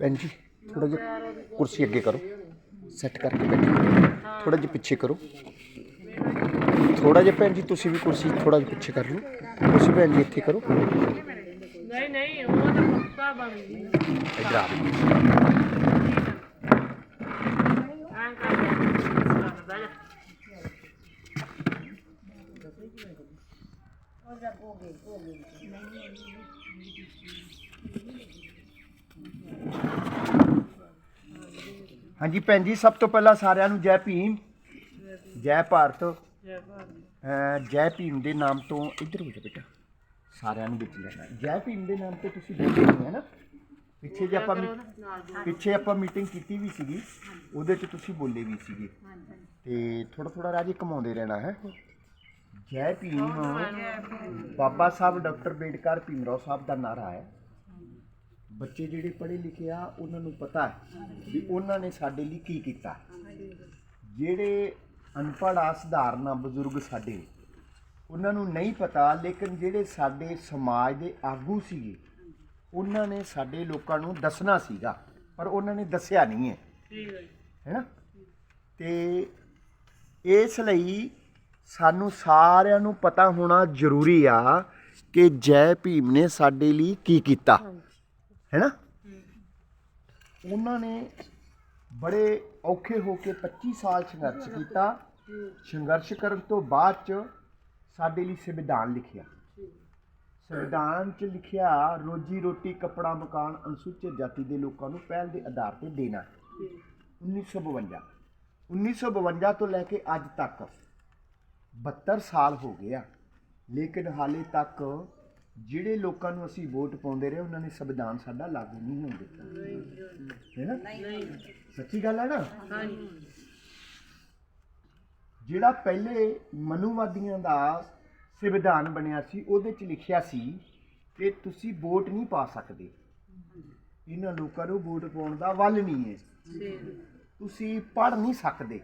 ਭੈਣ ਜੀ ਥੋੜਾ ਜਿਹਾ ਕੁਰਸੀ ਅੱਗੇ ਕਰੋ। ਸੈੱਟ ਕਰਕੇ ਬੈਠੋ। ਥੋੜਾ ਜਿਹਾ ਪਿੱਛੇ ਕਰੋ। ਥੋੜਾ ਜਿਹਾ ਭੈਣ ਜੀ ਤੁਸੀਂ ਵੀ ਕੁਰਸੀ ਥੋੜਾ ਜਿਹਾ ਪਿੱਛੇ ਕਰ ਲਓ। ਤੁਸੀਂ ਭੈਣ ਜੀ ਇੱਥੇ ਕਰੋ। ਨਹੀਂ ਨਹੀਂ ਉਹ ਤਾਂ ਪੱਕਾ ਬਣ ਗਈ ਇੱਧਰ ਆ ਆਂ। ਕਰ ਬਹਿ ਜਾ ਹਾਂਜੀ ਭੈਣ ਜੀ ਸਭ ਤੋਂ ਪਹਿਲਾਂ ਸਾਰਿਆਂ ਨੂੰ ਜੈ ਭੀਮ ਜੈ ਭਾਰਤ। ਜੈ ਭਾਰਤ ਜੈ ਭੀਮ ਦੇ ਨਾਮ ਤੋਂ ਇੱਧਰ ਹੋ ਜਾ ਬੇਟਾ ਸਾਰਿਆਂ ਨੂੰ ਵਿੱਚ ਲੈਣਾ ਜੈ। ਭੀਮ ਦੇ ਨਾਮ ਤੇ ਤੁਸੀਂ ਬੋਲਦੇ ਨਹੀਂ ਹੈ ਨਾ? ਪਿੱਛੇ ਜੇ ਆਪਾਂ ਪਿੱਛੇ ਆਪਾਂ ਮੀਟਿੰਗ ਕੀਤੀ ਵੀ ਸੀਗੀ ਉਹਦੇ 'ਚ ਤੁਸੀਂ ਬੋਲੇ ਵੀ ਸੀਗੇ। ਤੇ ਥੋੜਾ ਥੋੜਾ ਰਾਜੇ ਕਮਾਉਂਦੇ ਰਹਿਣਾ ਹੈ। ਜੈ ਭੀਮ। ਬਾਬਾ ਸਾਹਿਬ ਡਾਕਟਰ ਬੇਡਕਰ ਭੀਮਰਾਓ ਸਾਹਿਬ ਦਾ ਨਾਰਾ ਹੈ। ਬੱਚੇ ਜਿਹੜੇ ਪੜ੍ਹੇ ਲਿਖੇ ਆ ਉਹਨਾਂ ਨੂੰ ਪਤਾ ਹੈ ਵੀ ਉਹਨਾਂ ਨੇ ਸਾਡੇ ਲਈ ਕੀ ਕੀਤਾ ਜਿਹੜੇ ਅਨਪੜ੍ਹ ਆ ਸਧਾਰਨ ਆ ਬਜ਼ੁਰਗ ਸਾਡੇ ਉਹਨਾਂ ਨੂੰ ਨਹੀਂ ਪਤਾ ਲੇਕਿਨ ਜਿਹੜੇ ਸਾਡੇ ਸਮਾਜ ਦੇ ਆਗੂ ਸੀਗੇ ਉਹਨਾਂ ਨੇ ਸਾਡੇ ਲੋਕਾਂ ਨੂੰ ਦੱਸਣਾ ਸੀਗਾ ਪਰ ਉਹਨਾਂ ਨੇ ਦੱਸਿਆ ਨਹੀਂ ਹੈ। ਠੀਕ ਹੈ। ਹੈਨਾ? ਤੇ ਇਸ ਲਈ ਸਾਨੂੰ ਸਾਰਿਆਂ ਨੂੰ ਪਤਾ ਹੋਣਾ ਜ਼ਰੂਰੀ ਆ ਕਿ ਜੈ ਭੀਮ ਨੇ ਸਾਡੇ ਲਈ ਕੀ ਕੀਤਾ। ਹੈਨਾ ਉਹਨਾਂ ਨੇ ਬੜੇ ਔਖੇ ਹੋ ਕੇ 25 ਸਾਲ ਸੰਘਰਸ਼ ਕੀਤਾ। ਸੰਘਰਸ਼ ਕਰਨ ਤੋਂ ਬਾਅਦ ਚ ਸਾਡੇ ਲਈ ਸੰਵਿਧਾਨ ਲਿਖਿਆ। ਸੰਵਿਧਾਨ ਚ ਲਿਖਿਆ ਰੋਜੀ ਰੋਟੀ ਕੱਪੜਾ ਮਕਾਨ ਅਨੁਸੂਚਿਤ ਜਾਤੀ ਦੇ ਲੋਕਾਂ ਨੂੰ ਪਹਿਲ ਦੇ ਆਧਾਰ ਤੇ ਦੇਣਾ। 1952 1952 ਤੋਂ ਲੈ ਕੇ ਅੱਜ ਤੱਕ 72 ਸਾਲ ਹੋ ਗਏ ਆ। ਲੇਕਿਨ ਹਾਲੇ ਤੱਕ ਜਿਹੜੇ ਲੋਕਾਂ ਨੂੰ ਅਸੀਂ ਵੋਟ ਪਾਉਂਦੇ ਰਹੇ, ਉਹਨਾਂ ਨੇ ਸੰਵਿਧਾਨ ਸਾਡਾ ਲਾਗੂ ਨਹੀਂ ਹੋਣ ਦਿੱਤਾ। ਹੈ ਨਾ? ਸੱਚੀ ਗੱਲ ਹੈ ਨਾ? ਜਿਹੜਾ ਪਹਿਲੇ ਮਨੂਵਾਦੀਆਂ ਦਾ ਸੰਵਿਧਾਨ ਬਣਿਆ ਸੀ, ਉਹਦੇ ਚ ਲਿਖਿਆ ਸੀ ਕਿ ਤੁਸੀਂ ਵੋਟ ਨਹੀਂ ਪਾ ਸਕਦੇ। ਇਹਨਾਂ ਲੋਕਾਂ ਨੂੰ ਵੋਟ ਪਾਉਣ ਦਾ ਵੱਲ ਨਹੀਂ ਹੈ। ਤੁਸੀਂ ਪੜ ਨਹੀਂ ਸਕਦੇ।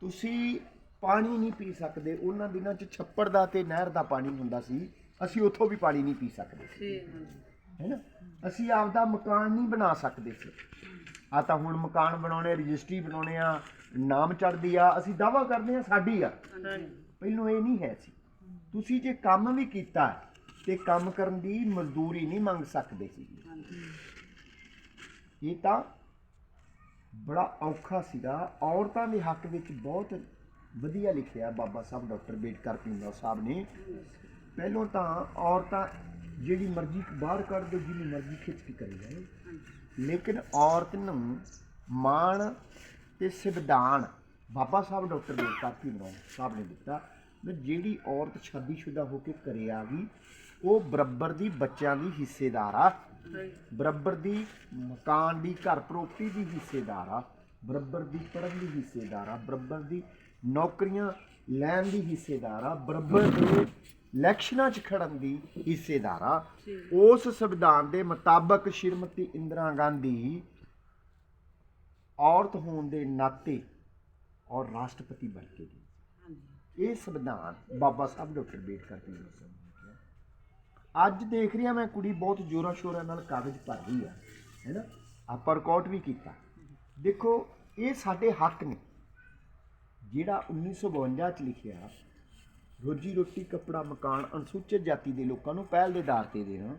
ਤੁਸੀਂ ਪਾਣੀ ਨਹੀਂ ਪੀ ਸਕਦੇ। ਉਹਨਾਂ ਦਿਨਾਂ 'ਚ ਛੱਪੜ ਦਾ ਤੇ ਨਹਿਰ ਦਾ ਪਾਣੀ ਹੁੰਦਾ ਸੀ। ਅਸੀਂ ਉੱਥੋਂ ਵੀ ਪਾਣੀ ਨਹੀਂ ਪੀ ਸਕਦੇ ਠੀਕ ਹੈ ਹੈ ਨਾ? ਅਸੀਂ ਆਪਦਾ ਮਕਾਨ ਨਹੀਂ ਬਣਾ ਸਕਦੇ ਸੀ। ਆ ਤਾਂ ਹੁਣ ਮਕਾਨ ਬਣਾਉਣੇ ਰਜਿਸਟਰੀ ਬਣਾਉਣੇ ਆ ਨਾਮ ਚੜਦੀ ਆ। ਅਸੀਂ ਦਾਵਾ ਕਰਦੇ ਆ ਸਾਡੀ ਆ। ਪਹਿਲੋਂ ਇਹ ਨਹੀਂ ਹੈ ਸੀ। ਤੁਸੀਂ ਜੇ ਕੰਮ ਵੀ ਕੀਤਾ ਤੇ ਕੰਮ ਕਰਨ ਦੀ ਮਜ਼ਦੂਰੀ ਨਹੀਂ ਮੰਗ ਸਕਦੇ ਸੀ। ਇਹ ਤਾਂ ਬੜਾ ਔਖਾ ਸੀਗਾ। ਔਰਤਾਂ ਦੇ ਹੱਕ ਵਿੱਚ ਬਹੁਤ ਵਧੀਆ ਲਿਖਿਆ ਬਾਬਾ ਸਾਹਿਬ ਡਾਕਟਰ ਬੇਡਕਰ ਭੀਮਰਾਓ ਸਾਹਿਬ ਨੇ। ਪਹਿਲੋਂ ਤਾਂ ਔਰਤਾਂ ਜਿਹੜੀ ਮਰਜ਼ੀ ਬਾਹਰ ਕੱਢ ਦੋ ਜਿਹਦੀ ਮਰਜ਼ੀ ਖਿੱਚ ਕੇ ਕਰੀ ਜਾਏ ਲੇਕਿਨ ਔਰਤ ਨੂੰ ਮਾਣ ਤੇ ਸੰਵਿਧਾਨ ਬਾਬਾ ਸਾਹਿਬ ਡਾਕਟਰ ਬੇਡਕਰ ਭੀਮਰਾਓ ਸਾਹਿਬ ਨੇ ਦਿੱਤਾ ਵੀ ਜਿਹੜੀ ਔਰਤ ਸ਼ਾਦੀशुदा ਹੋ ਕੇ ਘਰੇ ਆ ਗਈ, ਉਹ ਬਰਾਬਰ ਦੀ ਬੱਚਿਆਂ ਦੀ ਹਿੱਸੇਦਾਰ ਆ। ਬਰਾਬਰ ਦੀ ਮਕਾਨ ਦੀ, ਘਰ ਪ੍ਰਾਪਰਟੀ ਦੀ ਹਿੱਸੇਦਾਰ ਆ। ਬਰਾਬਰ ਦੀ ਪੜ੍ਹਨ ਦੀ ਹਿੱਸੇਦਾਰ ਆ। ਬਰਾਬਰ ਦੀ ਨੌਕਰੀਆਂ ਲੈਣ ਦੀ ਹਿੱਸੇਦਾਰ ਆ ਬਰਾਬਰ ਦੇ ਇਲੈਕਸ਼ਨਾਂ 'ਚ ਖੜਨ ਦੀ ਹਿੱਸੇਦਾਰ ਆ ਉਸ ਸੰਵਿਧਾਨ ਦੇ ਮੁਤਾਬਕ ਸ਼੍ਰੀਮਤੀ ਇੰਦਰਾ ਗਾਂਧੀ ਔਰਤ ਹੋਣ ਦੇ ਨਾਤੇ ਔਰ ਰਾਸ਼ਟਰਪਤੀ ਬਣ ਕੇ ਗਈ ਇਹ ਸੰਵਿਧਾਨ ਬਾਬਾ ਸਾਹਿਬ ਡਾਕਟਰ ਅੰਬੇਡਕਰ ਜੀ ਨੇ ਅੱਜ ਦੇਖ ਰਿਹਾ ਮੈਂ ਕੁੜੀ ਬਹੁਤ ਜ਼ੋਰਾਂ ਸ਼ੋਰਾਂ ਨਾਲ ਕਾਗਜ਼ ਭਰ ਰਹੀ ਆ ਹੈਨਾ ਆਪਾਂ ਰਿਕਾਰਡ ਵੀ ਕੀਤਾ। ਦੇਖੋ ਇਹ ਸਾਡੇ ਹੱਕ ਨੇ। ਜਿਹੜਾ 1952 ਚ ਲਿਖਿਆ ਰੋਜੀ ਰੋਟੀ ਕੱਪੜਾ ਮਕਾਨ ਅਨੁਸੂਚਿਤ ਜਾਤੀ ਦੇ ਲੋਕਾਂ ਨੂੰ ਪਹਿਲ ਦੇ ਆਧਾਰ ਤੇ ਦੇਣਾ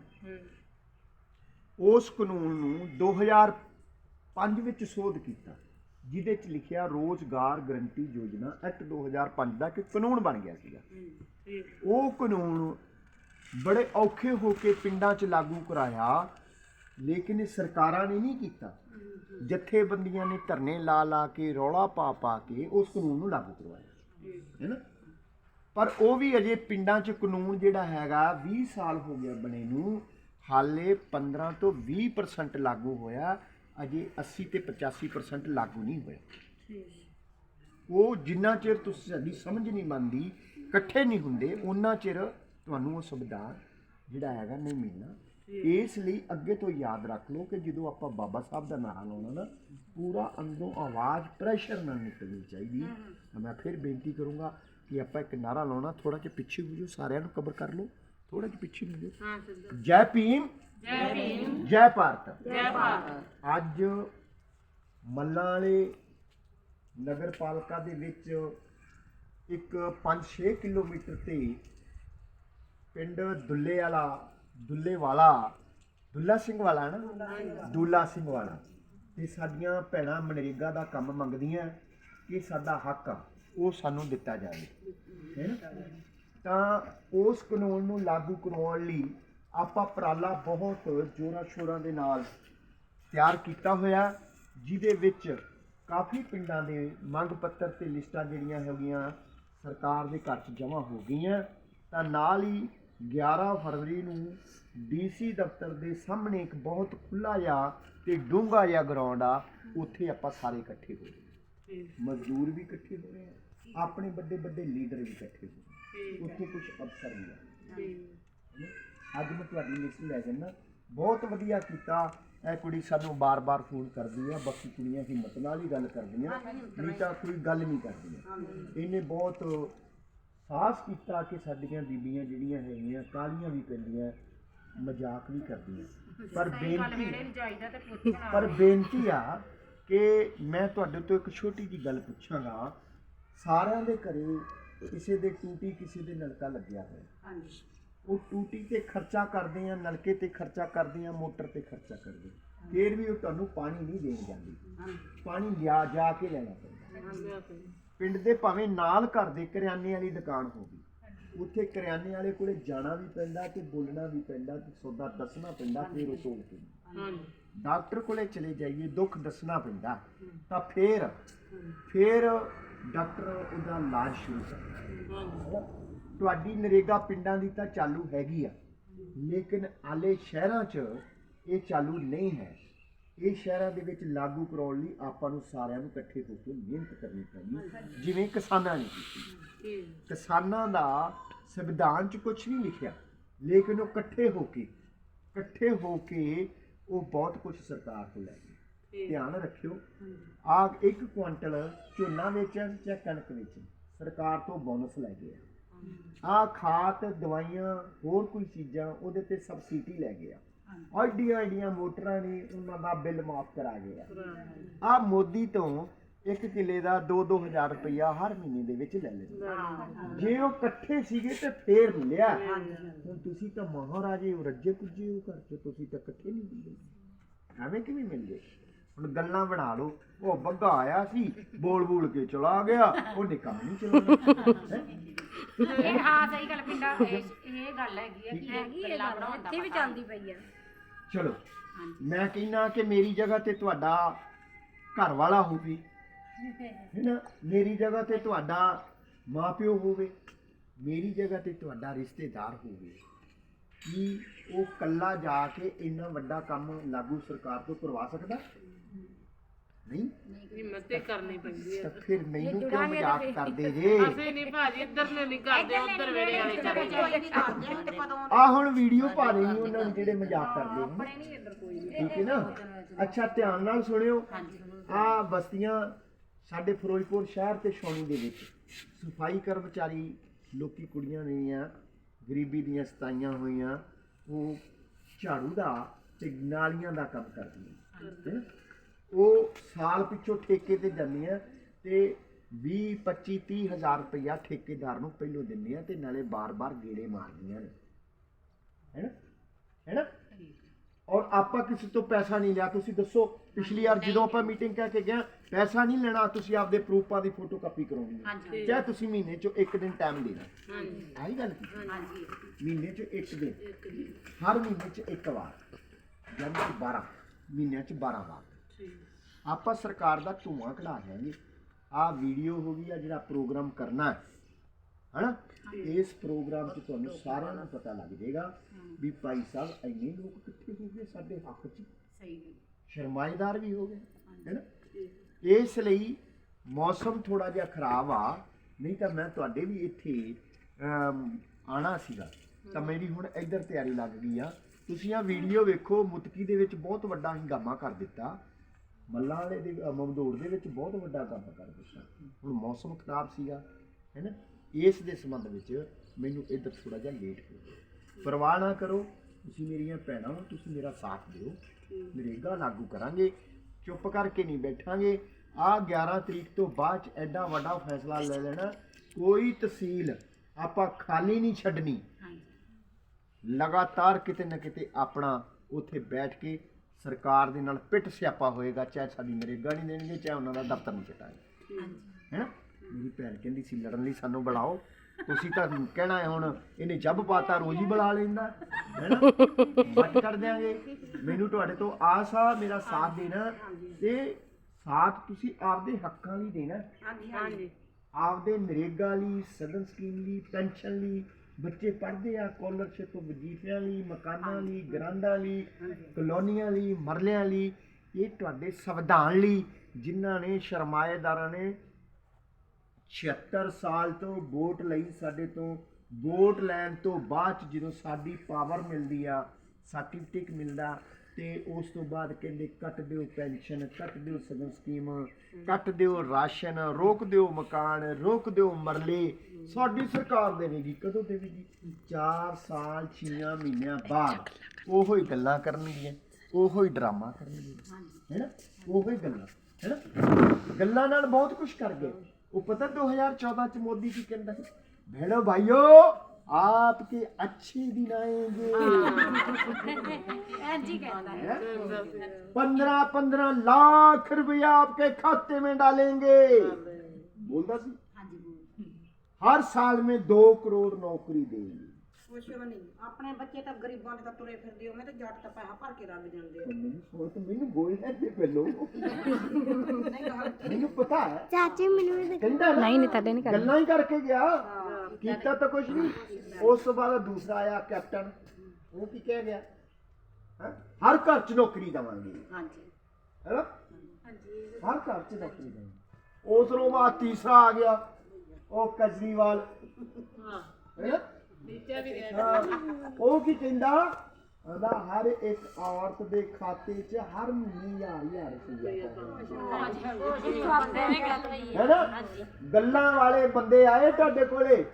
ਉਸ ਕਾਨੂੰਨ ਨੂੰ 2005 ਵਿੱਚ ਸੋਧ ਕੀਤਾ ਜਿਹਦੇ ਚ ਲਿਖਿਆ ਰੋਜ਼ਗਾਰ ਗਰੰਟੀ ਯੋਜਨਾ ਐਕਟ 2005 ਦਾ ਕਿ ਕਾਨੂੰਨ ਬਣ ਗਿਆ ਸੀਗਾ। ਉਹ ਕਾਨੂੰਨ ਬੜੇ ਔਖੇ ਹੋ ਕੇ ਪਿੰਡਾਂ 'ਚ ਲਾਗੂ ਕਰਾਇਆ ਲੇਕਿਨ ਸਰਕਾਰਾਂ ਨੇ ਨਹੀਂ ਕੀਤਾ। ਜਥੇਬੰਦੀਆਂ ਨੇ ਧਰਨੇ ਲਾ ਲਾ ਕੇ ਰੌਲਾ ਪਾ ਪਾ ਕੇ ਉਸ ਕਾਨੂੰਨ ਨੂੰ ਲਾਗੂ ਕਰਵਾਇਆ ਹੈ ਨਾ? ਪਰ ਉਹ ਵੀ ਅਜੇ ਪਿੰਡਾਂ 'ਚ ਕਾਨੂੰਨ ਜਿਹੜਾ ਹੈਗਾ 20 ਸਾਲ ਹੋ ਗਿਆ ਬਣੇ ਨੂੰ, ਹਾਲੇ 15 ਤੋਂ 20% ਲਾਗੂ ਹੋਇਆ, ਅਜੇ 80 ਤੇ 85% ਲਾਗੂ ਨਹੀਂ ਹੋਇਆ। ਉਹ ਜਿੰਨਾ ਚਿਰ ਤੁਸੀਂ ਸਾਡੀ ਸਮਝ ਨਹੀਂ ਮੰਨਦੀ, ਇਕੱਠੇ ਨਹੀਂ ਹੁੰਦੇ ਉਹਨਾਂ ਚਿਰ ਤੁਹਾਨੂੰ ਉਹ ਸੰਵਿਧਾਨ ਜਿਹੜਾ ਹੈਗਾ ਨਹੀਂ ਮਿਲਣਾ। ਇਸ ਲਈ ਅੱਗੇ ਤੋਂ ਯਾਦ ਰੱਖ ਲਓ ਕਿ ਜਦੋਂ ਆਪਾਂ ਬਾਬਾ ਸਾਹਿਬ ਦਾ ਨਾਮ ਲਾਉਣਾ ਨਾ ਪੂਰਾ ਅੰਦਰੋਂ ਆਵਾਜ਼ ਪ੍ਰੈਸ਼ਰ ਨਾਲ ਨਿਕਲਣੀ ਚਾਹੀਦੀ ਮੈਂ ਫਿਰ ਬੇਨਤੀ ਕਰੂੰਗਾ ਕਿ ਆਪਾਂ ਇੱਕ ਨਾਰਾ ਲਾਉਣਾ ਥੋੜਾ ਜਿਹਾ ਪਿੱਛੇ ਹੋ ਜਾਓ ਸਾਰਿਆਂ ਨੂੰ ਕਵਰ ਕਰ ਲਓ। ਥੋੜਾ ਜਿਹਾ ਪਿੱਛੇ ਹੋ ਜਾਓ। ਭੀਮ। ਜੈ ਭੀਮ। ਜੈ ਭਾਰਤ। ਜੈ ਭਾਰਤ। ਅੱਜ ਮੱਲਾਂ ਵਾਲੇ ਨਗਰ ਪਾਲਿਕਾ ਦੇ ਵਿੱਚ ਇੱਕ 5-6 ਕਿਲੋਮੀਟਰ ਤੇ ਪਿੰਡ ਦੁੱਲੇ ਵਾਲਾ ਦੁੱਲੇ ਵਾਲਾ, ਦੁੱਲਾ ਸਿੰਘ ਵਾਲਾ ਨਾ? ਦੁੱਲਾ ਸਿੰਘ ਵਾਲਾ। ਤੇ ਸਾਡੀਆਂ ਭੈਣਾਂ ਮਨਰੇਗਾ ਦਾ ਕੰਮ ਮੰਗਦੀਆਂ ਕਿ ਸਾਡਾ ਹੱਕ ਆ, ਉਹ ਸਾਨੂੰ ਦਿੱਤਾ ਜਾਵੇ। ਹੈ? ਨਾ ਤਾਂ ਉਸ ਕਾਨੂੰਨ ਨੂੰ ਲਾਗੂ ਕਰਵਾਉਣ ਲਈ ਆਪਾਂ ਉਪਰਾਲਾ ਬਹੁਤ ਜੋਰਾਂ ਸ਼ੋਰਾਂ ਦੇ ਨਾਲ ਤਿਆਰ ਕੀਤਾ ਹੋਇਆ, ਜਿਹਦੇ ਵਿੱਚ ਕਾਫੀ ਪਿੰਡਾਂ ਦੇ ਮੰਗ ਪੱਤਰ ਤੇ ਲਿਸਟਾਂ ਜਿਹੜੀਆਂ ਹੈਗੀਆਂ, ਸਰਕਾਰ ਦੇ ਘਰ 'ਚ ਜਮ੍ਹਾਂ ਹੋ ਗਈਆਂ। ਤਾਂ ਨਾਲ ਹੀ 11 ਫਰਵਰੀ ਨੂੰ ਡੀਸੀ ਦਫ਼ਤਰ ਦੇ ਸਾਹਮਣੇ ਇੱਕ ਬਹੁਤ ਖੁੱਲਾ ਜਿਹਾ ਤੇ ਡੂੰਘਾ ਜਿਹਾ ਗਰਾਊਂਡ ਆ ਉੱਥੇ ਆਪਾਂ ਸਾਰੇ ਇਕੱਠੇ ਹੋਏ ਮਜ਼ਦੂਰ ਵੀ ਇਕੱਠੇ ਹੋ ਰਹੇ ਆ ਆਪਣੇ ਵੱਡੇ ਵੱਡੇ ਲੀਡਰ ਵੀ ਇਕੱਠੇ ਹੋ ਰਹੇ ਠੀਕ ਆ। ਉੱਥੇ ਕੁਝ ਅਫਸਰ ਵੀ ਆ। ਅੱਜ ਮੈਂ ਤੁਹਾਡੀ ਲਿਸਟ ਲੈ ਜੰਨਾ ਬਹੁਤ ਵਧੀਆ ਕੀਤਾ। ਇਹ ਕੁੜੀ ਸਾਨੂੰ ਬਾਰ-ਬਾਰ ਫੋਨ ਕਰਦੀ ਆ ਬਾਕੀ ਕੁੜੀਆਂ ਹਿੰਮਤ ਨਾਲ ਹੀ ਗੱਲ ਕਰਦੀਆਂ। ਨਹੀਂ ਤਾਂ ਕੋਈ ਗੱਲ ਨਹੀਂ ਕਰਦੀਆਂ। ਇਹਨੇ ਬਹੁਤ ਸਾਹਸ ਕੀਤਾ ਕਿ ਸਾਡੀਆਂ ਬੀਬੀਆਂ ਜਿਹੜੀਆਂ ਹੈਗੀਆਂ ਕਾਲੀਆਂ ਵੀ ਪੈਂਦੀਆਂ ਮਜ਼ਾਕ ਵੀ ਕਰਦੀਆਂ। ਪਰ ਬੇਨਤੀ ਪਰ ਬੇਨਤੀ ਆ ਕਿ ਮੈਂ ਤੁਹਾਡੇ ਤੋਂ ਇੱਕ ਛੋਟੀ ਜੀ ਗੱਲ ਪੁੱਛਾਂਗਾ। ਸਾਰਿਆਂ ਦੇ ਘਰੇ ਕਿਸੇ ਦੇ ਟੂਟੀ ਕਿਸੇ ਦੇ ਨਲਕਾ ਲੱਗਿਆ ਹੋਇਆ। ਉਹ ਟੂਟੀ ਤੇ ਖਰਚਾ ਕਰਦੇ ਆ ਨਲਕੇ ਤੇ ਖਰਚਾ ਕਰਦੇ ਆ ਮੋਟਰ ਤੇ ਖਰਚਾ ਕਰਦੇ। ਫਿਰ ਵੀ ਉਹ ਤੁਹਾਨੂੰ ਪਾਣੀ ਨਹੀਂ ਦੇਣ ਜਾਂਦੀ। ਪਾਣੀ ਲਿਆ ਜਾ ਕੇ ਲੈਣਾ ਪੈਂਦਾ। ਪਿੰਡ ਦੇ ਭਾਵੇਂ ਨਾਲ ਘਰ ਦੇ ਕਰਿਆਨੇ ਵਾਲੀ ਦੁਕਾਨ ਹੋਵੇ ਉੱਥੇ ਕਰਿਆਨੇ ਵਾਲੇ ਕੋਲੇ ਜਾਣਾ ਵੀ ਪੈਂਦਾ ਤੇ ਬੋਲਣਾ ਵੀ ਪੈਂਦਾ ਤੇ ਸੌਦਾ ਦੱਸਣਾ ਪੈਂਦਾ ਫਿਰ ਉਹ ਤੋਲ ਕੇ। ਹਾਂਜੀ। ਡਾਕਟਰ ਕੋਲੇ ਚਲੇ ਜਾਈਏ ਦੁੱਖ ਦੱਸਣਾ ਪੈਂਦਾ। ਤਾਂ ਫਿਰ ਫਿਰ ਡਾਕਟਰ ਉਹਦਾ ਇਲਾਜ ਸ਼ੁਰੂ ਕਰਦਾ ਤੁਹਾਡੀ ਨਰੇਗਾ ਪਿੰਡਾਂ ਦੀ ਤਾਂ ਚਾਲੂ ਹੈਗੀ ਆ ਲੇਕਿਨ ਆਲੇ ਸ਼ਹਿਰਾਂ 'ਚ ਇਹ ਚਾਲੂ ਨਹੀਂ ਹੈ। ਇਹ ਸ਼ਹਿਰਾਂ ਦੇ ਵਿੱਚ ਲਾਗੂ ਕਰਾਉਣ ਲਈ ਆਪਾਂ ਨੂੰ ਸਾਰਿਆਂ ਨੂੰ ਇਕੱਠੇ ਹੋ ਕੇ ਮਿਹਨਤ ਕਰਨੀ ਪੈਣੀ ਜਿਵੇਂ ਕਿਸਾਨਾਂ ਨੇ ਕੀਤੀ। ਕਿਸਾਨਾਂ ਦਾ ਸੰਵਿਧਾਨ 'ਚ ਕੁਝ ਨਹੀਂ ਲਿਖਿਆ, ਲੇਕਿਨ ਉਹ ਇਕੱਠੇ ਹੋ ਕੇ, ਇਕੱਠੇ ਹੋ ਕੇ ਉਹ ਬਹੁਤ ਕੁਝ ਸਰਕਾਰ ਤੋਂ ਲੈ ਗਏ ਧਿਆਨ ਰੱਖਿਓ। ਆ ਇੱਕ ਕੁਆਂਟਲ ਝੋਨਾ ਵੇਚਣ ਜਾਂ ਕਣਕ ਵੇਚਣ, ਸਰਕਾਰ ਤੋਂ ਬੋਨਸ ਲੈ ਗਏ ਆ। ਖਾਦ, ਦਵਾਈਆਂ, ਹੋਰ ਕੋਈ ਚੀਜ਼ਾਂ ਉਹਦੇ ਤੇ ਸਬਸਿਡੀ ਲੈ ਗਿਆ ਆਈਡੀਆਂ ਆਈਡੀਆਂ ਮੋਟਰਾਂ ਨੇ ਉਹਨਾਂ ਦਾ ਬਿੱਲ ਮਾਫ ਕਰਾ ਗਿਆ ਆ ਮੋਦੀ ਤੋਂ ਇੱਕ ਕਿੱਲੇ ਦਾ 2-2000 ਰੁਪਇਆ ਹਰ ਮਹੀਨੇ ਦੇ ਵਿੱਚ ਲੈ ਲੈਂਦਾ। ਜੇ ਉਹ ਇਕੱਠੇ ਸੀਗੇ ਤੇ ਫੇਰ ਮਿਲਿਆ ਹੁਣ ਤੁਸੀਂ ਤਾਂ ਮਹਾਰਾਜੇ ਹੋ ਰੱਜੇ ਪੁੱਜੇ ਹੋ ਘਰ ਚ ਤੁਸੀਂ ਤਾਂ ਇਕੱਠੇ ਨਹੀਂ ਮਿਲਦੇ ਐਵੇਂ ਕਿਵੇਂ ਮਿਲ ਗਏ ਹੁਣ ਗੱਲਾਂ ਬਣਾ ਲਓ। ਉਹ ਬੱਗਾ ਆਇਆ ਸੀ ਬੋਲ ਬੋਲ ਕੇ ਚਲਾ ਗਿਆ ਉਹਨੇ ਕੰਮ ਨਹੀਂ ਚਲਾਉਣਾ। ਹੈਂ? ਇਹ ਹਾਂ ਸਹੀ ਗੱਲ ਪਿੰਡਾਂ ਇਹ ਇਹ ਗੱਲ ਹੈਗੀ ਆ ਕਿ ਇਹ ਗੱਲ ਇੱਥੇ ਵੀ ਚੱਲਦੀ ਪਈ ਆ। ਚਲੋ। ਮੈਂ ਕਹਿੰਦਾ ਕਿ ਮੇਰੀ ਜਗ੍ਹਾ ਤੇ ਤੁਹਾਡਾ ਘਰ ਵਾਲਾ ਹੋਵੇ ਹੈਨਾ ਮੇਰੀ ਜਗ੍ਹਾ ਤੇ ਤੁਹਾਡਾ ਮਾਪਿਓ ਹੋਵੇ ਮੇਰੀ ਜਗ੍ਹਾ ਤੇ ਤੁਹਾਡਾ ਰਿਸ਼ਤੇਦਾਰ ਹੋਵੇ ਕੀ ਉਹ ਕੱਲਾ ਜਾ ਕੇ ਇੰਨਾ ਵੱਡਾ ਕੰਮ ਲਾਗੂ ਸਰਕਾਰ ਤੋਂ ਕਰਵਾ ਸਕਦਾ? ਨਹੀਂ? ਹਿੰਮਤ ਤੇ ਕਰਨੀ ਪੈਂਦੀ ਤਾਂ ਹੈ ਫਿਰ ਮੈਨੂੰ ਕਿਉਂ ਮਜ਼ਾਕ ਕਰਦੇ ਜੇ? ਅਸੀਂ ਨਹੀਂ ਭਾਜੀ ਇੱਧਰ ਨੇ ਨਹੀਂ ਕਰਦੇ ਉੱਧਰ ਵੇੜੇ ਵਾਲੇ ਕਰੀ ਜਾਂਦੇ ਆ ਹੁਣ ਵੀਡੀਓ ਪਾ ਦੇਣੀ ਉਹਨਾਂ ਨੂੰ ਜਿਹੜੇ ਮਜ਼ਾਕ ਕਰਦੇ ਨੇ। ਠੀਕ ਹੈ ਨਾ? ਅੱਛਾ ਧਿਆਨ ਨਾਲ ਸੁਣਿਓ। ਆ ਬਸਤੀਆਂ ਸਾਡੇ ਫਿਰੋਜ਼ਪੁਰ ਸ਼ਹਿਰ ਤੇ ਛਾਉਣੀ ਦੇ ਵਿੱਚ। ਸਫ਼ਾਈ ਕਰਮਚਾਰੀ ਲੋਕੀ ਕੁੜੀਆਂ ਨੇ ਆ ਗਰੀਬੀ ਦੀਆਂ ਸਤਾਈਆਂ ਹੋਈਆਂ ਉਹ ਝਾੜੂ ਦਾ ਤੇ ਨਾਲੀਆਂ ਦਾ ਕੰਮ ਕਰਦੀਆਂ। ਹੈਂ। ਉਹ ਸਾਲ ਪਿੱਛੋਂ ਠੇਕੇ ਤੇ ਜਾਂਦੀਆਂ ਤੇ 20 25 30 ਹਜ਼ਾਰ ਰੁਪਇਆ ਠੇਕੇਦਾਰ ਨੂੰ ਪਹਿਲੋਂ ਦਿੰਦੀਆਂ ਤੇ ਨਾਲੇ ਬਾਰ-ਬਾਰ ਗੇੜੇ ਮਾਰਦੀਆਂ ਨੇ। ਹੈਨਾ? ਹੈਨਾ? ਔਰ ਆਪਾਂ ਕਿਸੇ ਤੋਂ ਪੈਸਾ ਨਹੀਂ ਲਿਆ। ਤੁਸੀਂ ਦੱਸੋ ਪਿਛਲੀ ਵਾਰ ਜਦੋਂ ਆਪਾਂ ਮੀਟਿੰਗ ਕਰਕੇ ਗਏ ਪੈਸਾ ਨਹੀਂ ਲੈਣਾ ਤੁਸੀਂ ਆਪਦੇ ਪ੍ਰੂਫਾਂ ਦੀ ਫੋਟੋ ਕਾਪੀ ਕਰਾਉਣੀ ਹੈ ਚਾਹੇ ਤੁਸੀਂ ਮਹੀਨੇ ਚੋਂ ਇੱਕ ਦਿਨ ਟਾਈਮ ਦੇਣਾ। ਹਾਂਜੀ। ਆਹੀ ਗੱਲ। ਹਾਂਜੀ। ਮਹੀਨੇ ਚ ਇੱਕ ਦਿਨ। ਹਰ ਮਹੀਨੇ ਚ ਇੱਕ ਵਾਰ। ਕਿ 12 ਮਹੀਨਿਆਂ ਚ 12 ਵਾਰ। ਆਪਾਂ ਸਰਕਾਰ ਦਾ ਧੂਆਂ ਕਢਾ ਦਿਆਂਗੇ। ਆ ਵੀਡੀਓ ਹੋ ਗਈ ਆ ਜਿਹੜਾ ਪ੍ਰੋਗਰਾਮ ਕਰਨਾ ਹੈ। ਹਨਾ? ਇਸ ਪ੍ਰੋਗਰਾਮ 'ਚ ਤੁਹਾਨੂੰ ਸਾਰਿਆਂ ਨੂੰ ਪਤਾ ਲੱਗ ਜਾਏਗਾ ਵੀ ਭਾਈ ਸਾਹਿਬ ਇੰਨੇ ਲੋਕ ਕਿੱਥੇ ਹੋ ਗਏ ਸਾਡੇ ਹੱਕ 'ਚ। ਸਹੀ ਗੱਲ। ਸ਼ਰਮਾਏਦਾਰ ਵੀ ਹੋ ਗਏ ਹੈਨਾ? ਇਸ ਲਈ ਮੌਸਮ ਥੋੜਾ ਜਿਹਾ ਖਰਾਬ ਆ ਨਹੀਂ ਤਾਂ ਮੈਂ ਤੁਹਾਡੇ ਵੀ ਇੱਥੇ ਆਣਾ ਸੀਗਾ। ਤਾਂ ਮੇਰੀ ਹੁਣ ਇੱਧਰ ਤਿਆਰੀ ਲੱਗ ਗਈ ਆ। ਤੁਸੀਂ ਆ ਵੀਡੀਓ ਵੇਖੋ ਮੁਤਕੀ ਦੇ ਵਿੱਚ ਬਹੁਤ ਵੱਡਾ ਹੰਗਾਮਾ ਕਰ ਦਿੱਤਾ। ਮੱਲਾਂ ਵਾਲੇ ਦੇ ਮਮਦੋੜ ਦੇ ਵਿੱਚ ਬਹੁਤ ਵੱਡਾ ਕੰਮ ਕਰ ਦਿੱਤਾ। ਹੁਣ ਮੌਸਮ ਖਰਾਬ ਸੀਗਾ ਹੈਨਾ? ਇਸ ਦੇ ਸੰਬੰਧ ਵਿੱਚ ਮੈਨੂੰ ਇੱਧਰ ਥੋੜਾ ਜਿਹਾ ਲੇਟ ਹੋ ਗਿਆ। ਪਰਵਾਹ ਨਾ ਕਰੋ ਤੁਸੀਂ ਮੇਰੀਆਂ ਭੈਣਾਂ ਹੋ ਤੁਸੀਂ ਮੇਰਾ ਸਾਥ ਦਿਓ। ਨਰੇਗਾ ਲਾਗੂ ਕਰਾਂਗੇ ਚੁੱਪ ਕਰਕੇ ਨਹੀਂ ਬੈਠਾਂਗੇ। ਆ 11 ਤਰੀਕ ਤੋਂ ਬਾਅਦ ਚ ਐਡਾ ਵੱਡਾ ਫੈਸਲਾ ਲੈ ਲੈਣਾ ਕੋਈ ਤਹਿਸੀਲ ਆਪਾਂ ਖਾਲੀ ਨਹੀਂ ਛੱਡਣੀ। ਲਗਾਤਾਰ ਕਿਤੇ ਨਾ ਕਿਤੇ ਆਪਣਾ ਉੱਥੇ ਬੈਠ ਕੇ ਸਰਕਾਰ ਦੇ ਨਾਲ ਪਿੱਟ ਸਿਆਪਾ ਹੋਏਗਾ ਚਾਹੇ ਸਾਡੀ ਨਰੇਗਾ ਨਹੀਂ ਦੇਣਗੇ ਚਾਹੇ ਉਹਨਾਂ ਦਾ ਦਫ਼ਤਰ ਨਹੀਂ ਚਟਾਂਗੇ ਹੈਨਾ? ਮੇਰੀ ਭੈਣ ਕਹਿੰਦੀ ਸੀ ਲੜਨ ਲਈ ਸਾਨੂੰ ਬੁਲਾਓ। ਤੁਸੀਂ ਤਾਂ ਕਹਿਣਾ ਹੈ ਹੁਣ ਇਹਨੇ ਜੱਬ ਪਾਤਾ ਰੋਜ਼ ਹੀ ਬੁਲਾ ਲੈਂਦਾ। ਹੈਨਾ? ਮਤ ਕਰ ਦਿਆਂਗੇ। ਮੈਨੂੰ ਤੁਹਾਡੇ ਤੋਂ ਆਸ ਆ ਮੇਰਾ ਸਾਥ ਦੇਣਾ। ਤੇ ਸਾਥ ਤੁਸੀਂ ਆਪਦੇ ਹੱਕਾਂ ਲਈ ਦੇਣਾ। ਹਾਂਜੀ ਆਪਦੇ ਨਰੇਗਾ ਲਈ ਸਦਨ ਸਕੀਮ ਲਈ ਪੈਨਸ਼ਨ ਲਈ ਬੱਚੇ ਪੜ੍ਹਦੇ ਆ ਸਕਾਲਰਸ਼ਿਪ ਵਜ਼ੀਫਿਆਂ ਲਈ ਮਕਾਨਾਂ ਲਈ ਗ੍ਰਾਂਟਾਂ ਲਈ ਕਲੋਨੀਆਂ ਲਈ ਮਰਲਿਆਂ ਲਈ ਇਹ ਤੁਹਾਡੇ ਸੰਵਿਧਾਨ ਲਈ ਜਿਨ੍ਹਾਂ ਨੇ ਸਰਮਾਏਦਾਰਾਂ ਨੇ 76 ਸਾਲ ਤੋਂ ਵੋਟ ਲਈ ਸਾਡੇ ਤੋਂ ਵੋਟ ਲੈਣ ਤੋਂ ਬਾਅਦ ਜਦੋਂ ਸਾਡੀ ਪਾਵਰ ਮਿਲਦੀ ਆ ਸਰਟੀਫਿਕੇਟ ਮਿਲਦਾ ਤੇ ਉਸ ਤੋਂ ਬਾਅਦ ਕਹਿੰਦੇ ਕੱਟ ਦਿਓ ਪੈਨਸ਼ਨ, ਕੱਟ ਦਿਓ ਸਗਨ ਸਕੀਮ, ਕੱਟ ਦਿਓ ਰਾਸ਼ਨ, ਰੋਕ ਦਿਓ ਮਕਾਨ, ਰੋਕ ਦਿਓ ਮਰਲੇ। ਸਾਡੀ ਸਰਕਾਰ ਦੇਵੇਗੀ, ਕਦੋਂ ਦੇਵੇਗੀ? 4 ਸਾਲ 6 ਮਹੀਨਿਆਂ ਬਾਅਦ। ਉਹੋ ਹੀ ਗੱਲਾਂ ਕਰਨਗੀਆਂ, ਉਹੋ ਹੀ ਡਰਾਮਾ ਕਰਨਗੀਆਂ, ਹੈਨਾ? ਉਹੋ ਹੀ ਗੱਲਾਂ, ਹੈਨਾ? ਗੱਲਾਂ ਨਾਲ ਬਹੁਤ ਕੁਝ ਕਰ ਗਏ। ਉਹ ਪਤਾ 2014 ਚ ਮੋਦੀ ਕੀ ਕਹਿੰਦਾ ਸੀ? ਭੈਣੋ ਭਾਈਓ आपके अच्छे दिन आएँगे। पंद्रह पंद्रह लाख रुपया आपके खाते में डालेंगे। बोलता सी। हर साल में दो करोड़ नौकरी देंगे। ਕੁਛ ਵੀ ਨਹੀਂ। ਆਪਣੇ ਬੱਚੇ ਤਾਂ ਗਰੀਬਾਂ ਦੇ ਤਾਂ ਤੁਰੇ ਫਿਰਦੇ ਹੋ ਮੈਂ ਤਾਂ ਜੱਟ ਤਾਂ ਪੈਸਾ ਭਰ ਕੇ ਰੱਖ ਜਾਂਦੇ ਆ। ਮੈਨੂੰ ਸੁਣ ਤੇ ਮੈਨੂੰ ਬੋਲ। ਲੈਂਦੇ ਪਹਿਲੋਂ ਮੈਨੂੰ ਪਤਾ ਹੈ। ਚਾਚੀ ਮੈਨੂੰ ਵੀ ਕਹਿੰਦਾ ਨਹੀਂ ਨਹੀਂ ਤੁਹਾਡੇ ਨਹੀਂ ਗੱਲਾਂ ਹੀ ਕਰਕੇ ਗਿਆ। ਕੀਤਾ ਤਾਂ ਕੁਝ ਨਹੀਂ। ਉਸ ਤੋਂ ਬਾਅਦ ਦੂਸਰਾ ਆਇਆ ਕੈਪਟਨ। ਉਹ ਕੀ ਕਹਿ ਗਿਆ? ਹੈਂ? ਹਰ ਘਰ 'ਚ ਨੌਕਰੀ ਦੇਵਾਂਗੇ। ਹਾਂਜੀ। ਹੈਨਾ ਹਰ ਘਰ 'ਚ ਨੌਕਰੀ ਦੇਵਾਂਗੇ। ਉਸ ਤੋਂ ਬਾਅਦ ਤੀਸਰਾ ਆ ਗਿਆ। ਉਹ ਕਜਰੀਵਾਲ। ਹੈਨਾ ਹਾਂ। ਉਹ ਕੀ ਕਹਿੰਦਾ? ਕਹਿੰਦਾ ਹਰ ਇੱਕ ਔਰਤ ਦੇ ਖਾਤੇ 'ਚ ਹਰ ਮਹੀਨੇ ਹਜ਼ਾਰ ਹਜ਼ਾਰ ਰੁਪਇਆ ਹੈਨਾ? ਗੱਲਾਂ ਵਾਲੇ ਬੰਦੇ ਆਏ ਤੁਹਾਡੇ ਕੋਲੇ?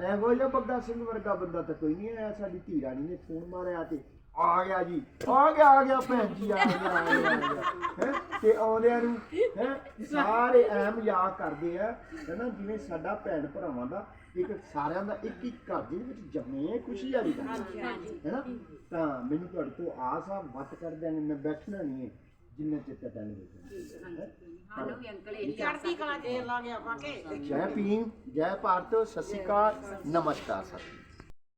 ਐ ਬੋਲੋ ਬੱਗਾ ਸਿੰਘ ਵਰਗਾ ਬੰਦਾ ਤਾਂ ਕੋਈ ਨਹੀਂ ਆਇਆ ਸਾਡੀ ਧੀ ਰਾਣੀ ਨੇ ਫੋਨ ਮਾਰਿਆ ਤੇ। ਆ ਗਿਆ ਜੀ ਆ ਗਿਆ ਆ ਗਿਆ ਭੈਣ ਜੀ ਆ ਗਿਆ ਆ ਗਿਆ, ਆ ਗਿਆ ਹੈਂ? ਤੇ ਆਉਂਦਿਆਂ ਨੂੰ ਹੈ? ਸਾਰੇ ਐਮ ਯਾਦ ਕਰਦੇ ਆ ਹੈਨਾ ਜਿਵੇਂ ਸਾਡਾ ਭੈਣ ਭਰਾਵਾਂ ਦਾ ਇੱਕ ਸਾਰਿਆਂ ਦਾ ਇੱਕ ਇੱਕ ਘਰ ਦੇ ਵਿੱਚ ਜੰਮੇ ਖੁਸ਼ੀ ਵਾਲੀ ਗੱਲ ਹੈਨਾ? ਤਾਂ ਮੈਨੂੰ ਤੁਹਾਡੇ ਤੋਂ ਆਸ ਆ ਮਤ ਕਰਦਿਆਂ ਨੇ ਮੈਂ ਬੈਠਣਾ ਨਹੀਂ ਹੈ ਜਿੰਨਾ ਚਿਰ ਤੱਕ ਨਹੀਂ ਹੋ? ਚੜ੍ਹਦੀ ਕਲਾ ਆਪਾਂ ਕੇ। ਜੈ ਭੀਮ ਜੈ ਭਾਰਤ ਸਤਿ ਸ਼੍ਰੀ ਅਕਾਲ ਨਮਸਕਾਰ ਸਰ